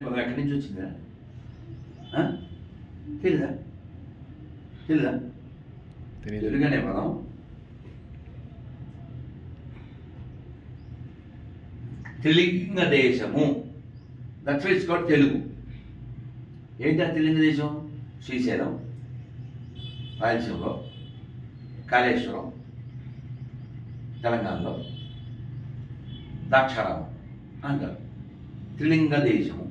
పదం ఎక్కడి నుంచి వచ్చిందా? తెలీదా? తెలీదా? తెలియదు తెలుగు అనే పదం. త్రిలింగ దేశము. That's it's got Telugu. ఏంటి ఆ త్రిలింగ దేశం? శ్రీశైలం రాయలసీమలో కాళేశ్వరం తెలంగాణలో ద్రాక్షారామం అంటారు. త్రిలింగ దేశము.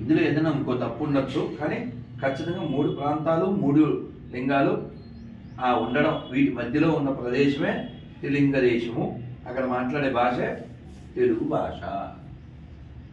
ఇందులో ఏదైనా ఇంకో తప్పు ఉండొచ్చు కానీ ఖచ్చితంగా మూడు ప్రాంతాలు మూడు లింగాలు ఆ ఉండడం వీటి మధ్యలో ఉన్న ప్రదేశమే త్రిలింగ దేశము. అక్కడ మాట్లాడే భాష తెలుగు భాష.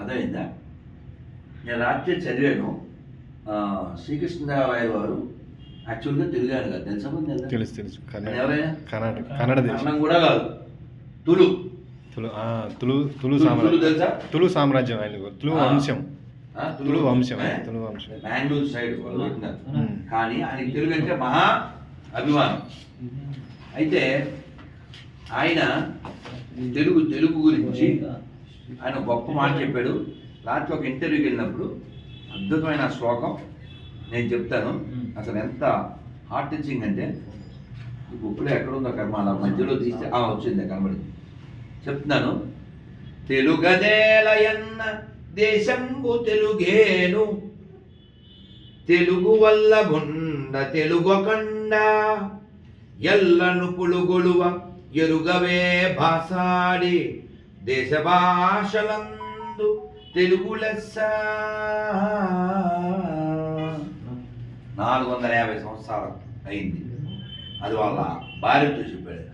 అర్థమైందా? నేను రాత్రి చదివాను. శ్రీకృష్ణదేవరాయ వారు యాక్చువల్గా తెలుగు ఆయన కాదు. తెలుసా తెలుసా? తెలుసు. కర్ణాటక కన్నడ దేశం కూడా కాదు. తులు. తులు తులు తులు సామ్రాజ్యం తెలుసా? తులు సామ్రాజ్యం ఆయన. తులు. వంశం. తులు వంశం ఏ? తులు వంశం. బెంగళూరు సైడ్ వాళ్ళు. కానీ ఆయనకి తెలుగు అంటే మహా అభిమానం. అయితే ఆయన తెలుగు తెలుగు గురించి ఆయన గొప్ప మాట చెప్పాడు. రాత్రి ఒక ఇంటర్వ్యూకి వెళ్ళినప్పుడు అద్భుతమైన శ్లోకం నేను చెప్తాను. అసలు ఎంత హార్ట్ టచింగ్ అంటే ఇప్పుడు ఎక్కడుందో కర్మ అలా మధ్యలో తీస్తే ఆ వచ్చింది కనబడింది. చెప్తున్నాను. తెలుగదేలయన్న దేశంబు తెలుగేను. తెలుగు వల్ల గుండ తెలుగొకండ. ఎల్లను పులుగొలువ ఎరుగవే భాసాడి దేశ భాషలందు తెలుగు లెస్స నాలుగు వందల యాభై సంవత్సరాలు అయింది. అది వాళ్ళ భార్యతో చెప్పాడు.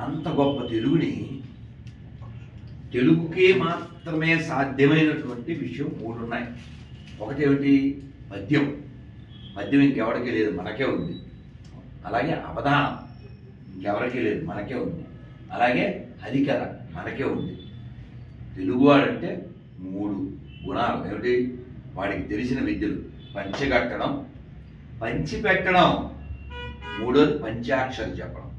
అంత గొప్ప తెలుగుని తెలుగుకే మాత్రమే సాధ్యమైనటువంటి విషయం మూడు ఉన్నాయి ఒకటి ఏమిటి పద్యం పద్యం ఇంకెవరికి లేదు మనకే ఉంది. అలాగే అవధానం ఇంకెవరికి లేదు మనకే ఉంది. అలాగే హరికథ మనకే ఉంది. తెలుగువాడంటే మూడు గుణాలు. ఏమిటి? వాడికి తెలిసిన విద్యలు. పంచగట్టడం పంచి పెట్టడం. మూడోది పంచాక్షరి చెప్పడం.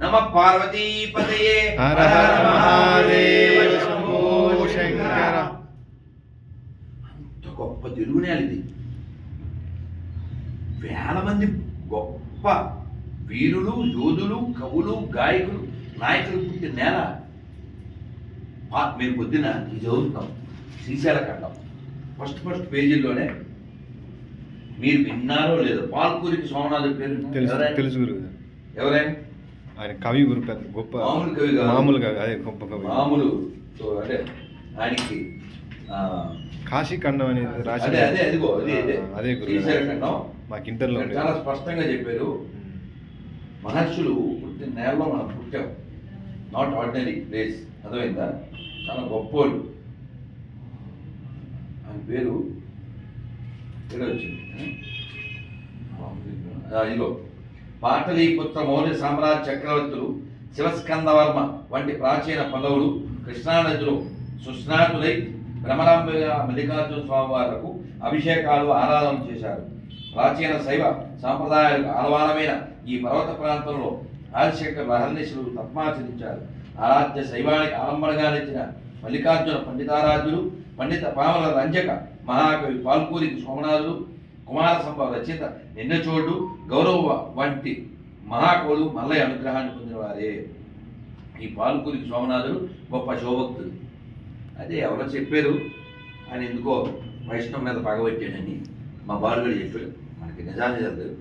నమ పార్వతీపతయే హర హర మహాదేవ శంభో శంకర. అంత గొప్ప తెలుగు నేల ఇది వేల మంది గొప్ప వీరులు యోధులు కవులు గాయకులు నాయకులు పుట్టిన నేల మేము పొద్దున ఇది చదువుతున్నాం శ్రీశైల ఖండం ఫస్ట్ ఫస్ట్ పేజీల్లోనే మీరు విన్నారో లేదో. పాల్కూరికి సోమనాథుడి పేరు ఎవరైనా? ఆయన కవి గురు పెద్ద గొప్ప మామూలు కవి కాదు. మామూలుగా అదే గొప్ప కవి. మామూలు సో అంటే ఆయనకి ఆ, కాశీ ఖండం అనేది రాసి అదే అదే అదిగో అదే ఖండం. మాకు ఇంటర్లో ఇక్కడ చాలా స్పష్టంగా చెప్పారు. మహర్షులు పుట్టిన నేలలో మనం పుట్టాం. నాట్ ఆర్డినరీ ప్లేస్ అర్థమైందా? చాలా గొప్పోళ్ళు. ఆయన పేరు పేరు వచ్చింది? ఇదిగో. పాటలీపుత్ర మౌర్య సామ్రాజ్య చక్రవర్తులు శివస్కందవర్మ వంటి ప్రాచీన పల్లవులు కృష్ణానదిలో సుస్నాతులై భ్రమరాంబ మల్లికార్జున స్వామి వారికి అభిషేకాలు ఆరాధన చేశారు. ప్రాచీన శైవ సాంప్రదాయాలకు ఆలవానమైన ఈ పర్వత ప్రాంతంలో ఆదిశంకర్ రహర్నిశులు తత్మాచరించారు ఆరాధ్య శైవానికి ఆలంబనగా నిలిచిన మల్లికార్జున పండితారాధ్యులు పండిత పామల రంజక మహాకవి పాల్కూరికి సోమనాథులు కుమార సంభవ రచయిత ఎన్నచోడు గౌరవ వంటి మహాకవులు మల్లయ్య అనుగ్రహాన్ని పొందినవారే. ఈ పాల్కూరికి సోమనాథుడు గొప్ప శోభక్తుడు. అదే ఎవరో చెప్పారు అని ఎందుకో వైష్ణవం మీద పగబట్టాడని మా బాలుగడు చెప్పాడు. మనకి నిజాలు జరగదు.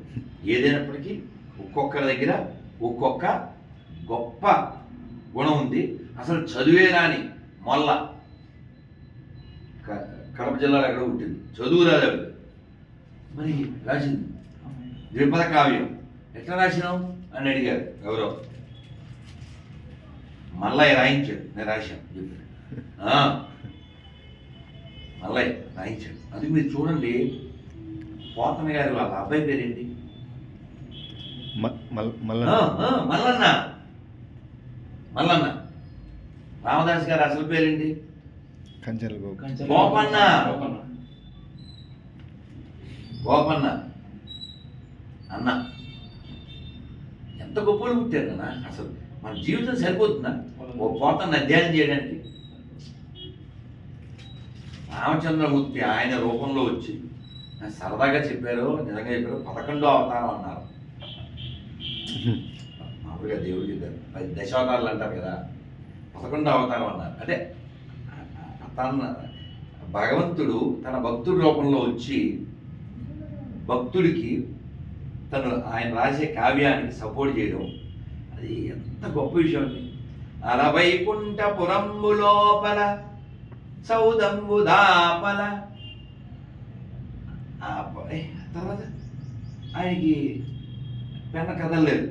ఏదైనప్పటికీ ఒక్కొక్కరి దగ్గర ఒక్కొక్క గొప్ప గుణం ఉంది. అసలు చదువే రాని మొల్ల. కడప జిల్లాలో ఎక్కడ ఉంటుంది చదువు రాదు మరి రాసింది. ద్విపద కావ్యం. ఎట్లా రాసినావు? అని అడిగారు. ఎవరో? మల్లయ్య రాయించాడు. నేను రాశాను. చెప్పాడు మల్లయ్య రాయించాడు. అది మీరు చూడండి. పోతన గారి వాళ్ళ అబ్బాయి పేరేంటి? మ- మల్- మల్ల ఆ, ఆ, మల్లన్న. మల్లన్న. రామదాస్ గారు అసలు పేరేంటి? కంచెల గోపు గోపన్న. గోపన్న అన్న. ఎంత గొప్పలు పుట్టారు అన్న. అసలు మన జీవితం సరిపోతుందా? ఓ పోతన్న అధ్యయనం చేయడానికి. రామచంద్రమూర్తి ఆయన రూపంలో వచ్చి సరదాగా చెప్పారు నిజంగా చెప్పారు పదకొండో అవతారం అన్నారు. మామూలుగా దేవుడు చెప్పారు పది దశావతారాలు అంటారు కదా. పదకొండో అవతారం అన్నారు. అంటే తన భగవంతుడు తన భక్తుడి రూపంలో వచ్చి భక్తుడికి తను ఆయన రాసే కావ్యానికి సపోర్ట్ చేయడం అది ఎంత గొప్ప విషయం అండి. అలవైకుంఠపురంబు లోపల సౌదంబు దాపల. తర్వాత ఆయనకి పెన్న కదలలేదు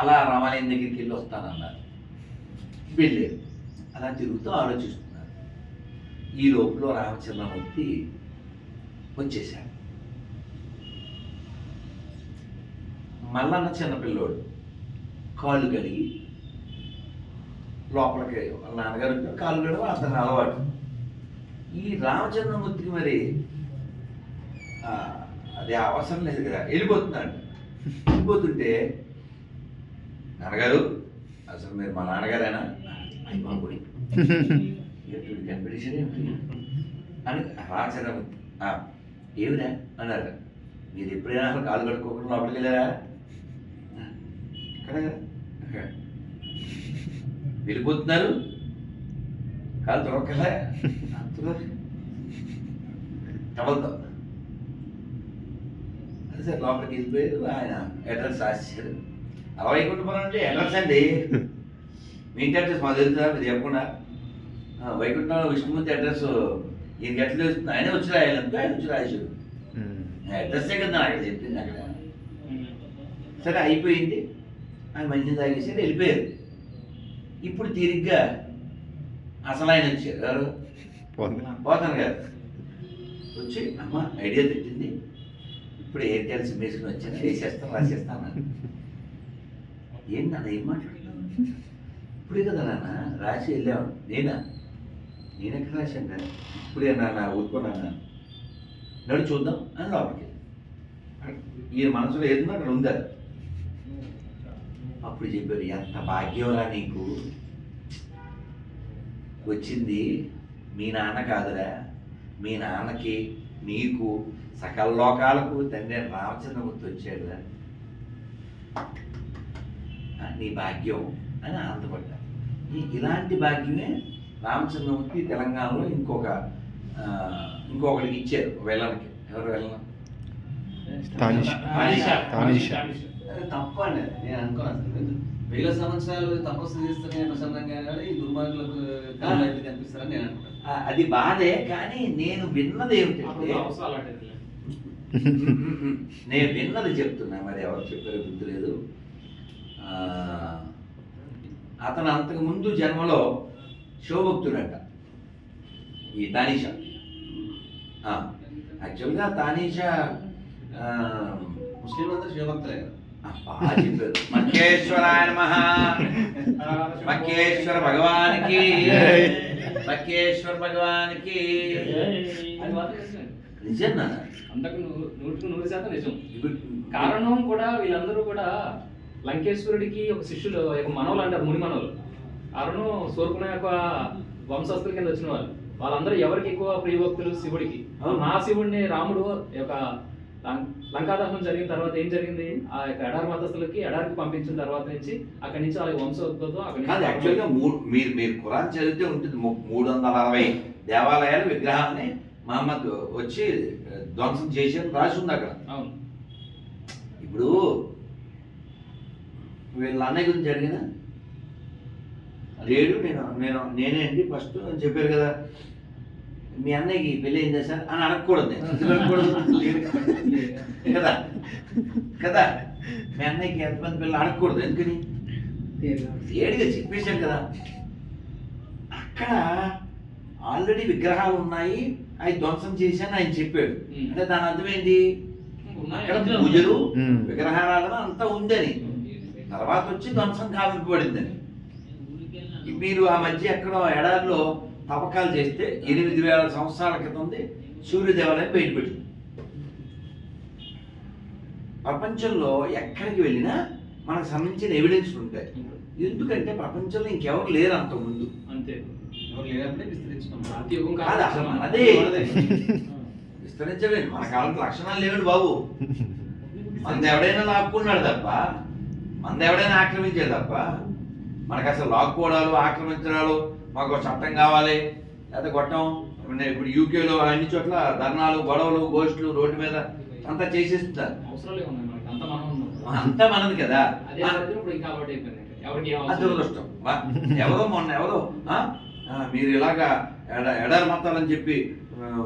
అలా రామాలయం దగ్గరికి వెళ్ళి వస్తానన్నారు. వెళ్ళలేదు అలా తిరుగుతూ ఆలోచిస్తూ ఈ లోపల రామచంద్రమూర్తి వచ్చేశాడు. మల్లన్న చిన్నపిల్లోడు కాళ్ళు కడిగి లోపలికి వాళ్ళ నాన్నగారు కాళ్ళు కడవ అతను అలవాటు. ఈ రామచంద్రమూర్తికి మరి అది అవసరం లేదు కదా. వెళ్ళిపోతున్నాడు. వెళ్ళిపోతుంటే నాన్నగారు అసలు మీరు మా నాన్నగారేనా? అయిపోయి బాబోయ్ ఎప్పుడు కనిపించేది అని రామచంద్రమూర్తి "ఆ, ఏమిరా? అన్నారు. మీరు ఎప్పుడైనా అసలు కాలు కడుక్కోకుండా లోపలికి వెళ్ళారా? అక్కడ. వెళ్ళిపోతున్నారు? కాలు తొడక్కలే టవల్తో అదే సార్ లోపలికి వెళ్ళిపోయారు. ఆయన అడ్రస్ రాసేసారు అలా వైకుంఠపురం అంటే అడ్రస్ అండి. మీ ఇంటి అడ్రస్ మాకు తెలుస్తుందా మీరు చెప్పకుండా. వైకుంఠంలో విష్ణుమూర్తి అడ్రస్ ఈయనకి ఎట్లా తెలుస్తుంది ఆయన వచ్చి రాయాలంటే ఆయన వచ్చి రాశారు అడ్రస్సే కదా నాకు చెప్పింది అక్కడ. సరే అయిపోయింది. ఆయన మంచి తాగేసారు వెళ్ళిపోయారు. ఇప్పుడు తిరిగ్గా అసలు ఆయన వచ్చారు. ఎవరు? పోతాను. గారు. వచ్చి అమ్మ ఐడియా తెచ్చింది ఇప్పుడు ఎయిర్టెల్ సిమ్ వేసుకుని వచ్చాను వేసేస్తాను రాసేస్తాను. ఏంటి నాన్న ఏం మాట్లాడుతున్నాను ఇప్పుడే కదా నాన్న రాసి వెళ్ళావు. నేనా? నేను ఎక్కడ రాశాను కదా. నా నాన్న ఊరుకున్నాను నడు చూద్దాం అని లోపలికి ఈయన మనసులో ఏదో అక్కడ ఉందా అప్పుడు చెప్పారు ఎంత భాగ్యంరా నీకు. వచ్చింది మీ నాన్న కాదురా. మీ నాన్నకి నీకు సకల లోకాలకు తండ్రి అయిన రామచంద్రమూర్తి వచ్చాడురా. నీ భాగ్యం అని ఆనందపడ్డా ఇలాంటి భాగ్యమే రామచంద్రమూర్తి తెలంగాణలో ఇంకొక ఇంకొకరికి ఇచ్చారు వెళ్ళనికి ఎవరు వెళ్ళను తానిషా. తానిషా. తానిషా. అది తప్పు అండి అది. నేను అనుకోను అసలు వేల సంవత్సరాలు తపస్సు చేస్తూనే ప్రసన్నంగా కానీ ఈ దుర్మార్గులకు కనిపిస్తారని నేను అనుకుంటాను ఆ, అది బాధే కానీ నేను విన్నది ఏమిటంటే నేను విన్నది చెప్తున్నా మరి ఎవరు చెప్పారో గుర్తులేదు ఆ, అతను అంతకు ముందు జన్మలో శివభక్తుడంట ఈ తానీషా. యాక్చువల్గా తానీషా ముస్లిం అందరూ శివభక్తులే మక్కేశ్వరాయ నమః. మక్కేశ్వర భగవానికి. మక్కేశ్వర భగవానికి. నిజం. అంతకు నూటికి నూరు శాతం నిజం. కారణం కూడా వీళ్ళందరూ కూడా లంకేశ్వరుడికి ఒక శిష్యులు ఒక మనవలు అంటారు ముని మనవలు కారణం సూర్పున యొక్క వంశస్థుల కింద వచ్చిన వాళ్ళు. వాళ్ళందరూ ఎవరికి ఎక్కువ ప్రియభక్తులు? శివుడికి. మా శివుడిని రాముడు యొక్క లంకాదహనం జరిగిన తర్వాత ఏం జరిగింది? ఆ యొక్క ఎడారి మతస్థులకి ఎడారికి పంపించిన తర్వాత నుంచి అక్కడి నుంచి వాళ్ళ వంశోద్భవం అక్కడి యాక్చువల్గా మూడు మీరు మీరు ఖురాన్ చదివితే ఉంటుంది. మూడు వందల అరవై దేవాలయాల విగ్రహాన్ని మహమ్మద్ వచ్చి ధ్వంసం చేసి రాసి ఉంది అక్కడ. అవును. ఇప్పుడు వీళ్ళ అన్నయ్య గురించి అడిగిన లేడు నేను నేను నేనే అండి. ఫస్ట్ అని చెప్పారు కదా మీ అన్నయ్యకి పెళ్ళి అయిందా సార్ అని అడగకూడదు నేను. కదా? కదా? మీ అన్నయ్యకి ఎంతమంది పిల్లలు అడగకూడదు ఎందుకని? ఏడిగా చెప్పేశాం కదా. అక్కడ ఆల్రెడీ విగ్రహాలు ఉన్నాయి అవి ధ్వంసం చేశాను ఆయన చెప్పాడు. అంటే దాని అర్థం ఏంటి. అక్కడ పూజలు. విగ్రహారాధన అంతా ఉందని. తర్వాత వచ్చి ధ్వంసం కావింపబడిందని మీరు ఆ మధ్య ఎక్కడో ఎడారిలో తవ్వకాలు చేస్తే ఎనిమిది వేల సంవత్సరాల క్రితంది సూర్య దేవాలయం బయటపెట్టింది ప్రపంచంలో ఎక్కడికి వెళ్ళినా మనకు సంబంధించిన ఎవిడెన్స్ ఉంటాయి. ఎందుకంటే ప్రపంచంలో ఇంకెవరు లేరు అంత ముందు అంతే. ఎవరు లేనప్పుడే విస్తరించుకున్నాం క్రాంతి యుగం కాదు అసలు కాదు మనదే విస్తరించలేదు మన కాలంలో లక్షణాలు లేవుడు బాబు. మనది ఎవడైనా లాక్కున్నాడు తప్ప మనది ఎవడైనా ఆక్రమించేది తప్ప మనకు అసలు లాక్కోవడాలు ఆక్రమించడాలు మాకు చట్టం కావాలి. లేదా కొట్టం. ఇప్పుడు యూకేలో అన్ని చోట్ల ధర్నాలు గొడవలు గోష్ఠులు రోడ్డు మీద అంతా చేసేస్తున్నారు. అవసరాలు ఏమున్నాయి మనకి? అంత మనది కదా. దురదృష్టం ఎవరో మొన్న ఎవరో మీరు ఇలాగా ఎడ ఎడారి మతాలని చెప్పి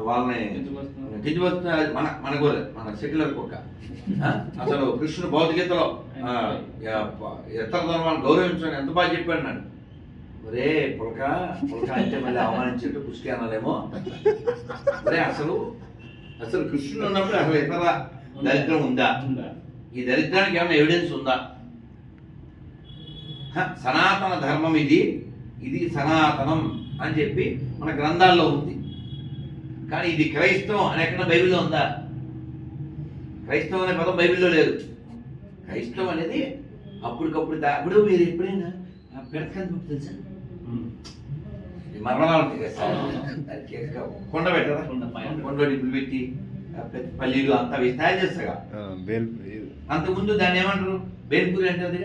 వాళ్ళని. కించపరుస్తున్నారు మన మన గోరే మన సెక్యులర్ కుక్క? అసలు కృష్ణుడు భౌతికతలో ఇతర ధర్మాలను గౌరవించని ఎంత బాగా చెప్పాడు నాడు ఒరే పులక పులక అంటే మళ్ళీ అవమానించేట్టు పుష్టి అనాలేమో ఒరే అసలు అసలు కృష్ణుడు ఉన్నప్పుడు అసలు ఇతర దరిద్రం ఉందా? ఈ దరిద్రానికి ఏమైనా ఎవిడెన్స్ ఉందా? సనాతన ధర్మం ఇది ఇది సనాతనం అని చెప్పి మన గ్రంథాల్లో ఉంది. కానీ ఇది క్రైస్తవం అని ఎక్కడ బైబిల్లో ఉందా? క్రైస్తవం అనే పదం బైబిల్లో లేదు. క్రైస్తవం అనేది అప్పటికప్పుడు దా- ఇప్పుడు మీరు ఎప్పుడైనా పెడకంది మీకు తెలుసా? మరణాలు కొండ పెట్టరా? కొండ నిప్పులు పెట్టి పల్లీలు అంతా వేసి తయారు చేస్తాగా అంతకుముందు దాన్ని ఏమంటారు? బేల్పూరి అంటే.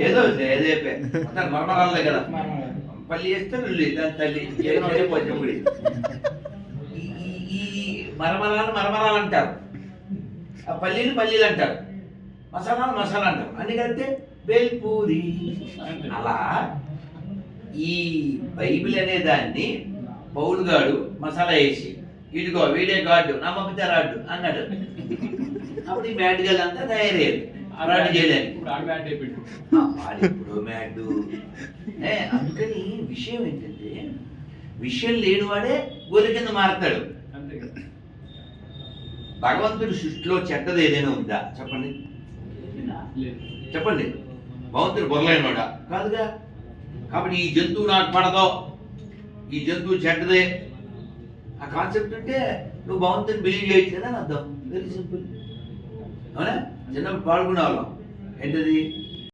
ఏదో ఏదో మొత్తం మర్మరాలే కదా. పల్లి వేస్తే వెళ్ళి దాని తల్లి. ఏదో కొంచెం మరమరాలు మరమరాలు అంటారు ఆ పల్లీలు పల్లీలు అంటారు మసాలాలు మసాలా అంటారు అన్ని కలిపితే బేల్పూరి అలా ఈ బైబిల్ అనే దాన్ని పౌలు గాడు మసాలా వేసి ఇదిగో వీడే గాడు నా పంపితే రాడు అన్నాడు. అప్పుడు ఈ మ్యాట్ గల్ అంతా తయారయ్యేది రాడు చేయడానికి ఇప్పుడు మ్యాడు అందుకని విషయం ఏంటంటే విషయం లేనివాడే గొర్రె కింద మారతాడు. అంతే కదా. భగవంతుడి సృష్టిలో చెడ్డది ఏదైనా ఉందా? చెప్పండి. చెప్పండి. భగవంతుడు బొరలైనవాడా కాదుగా. కాబట్టి ఈ జంతువు నాకు పడదో? ఈ జంతువు చెడ్డదే? ఆ కాన్సెప్ట్ ఉంటే నువ్వు భగవంతుని బిలీవ్ చేయట్లేదని అర్థం. వెరీ సింపుల్ అవునా? చిన్నప్పుడు పాల్గొనే వాళ్ళం ఏంటది?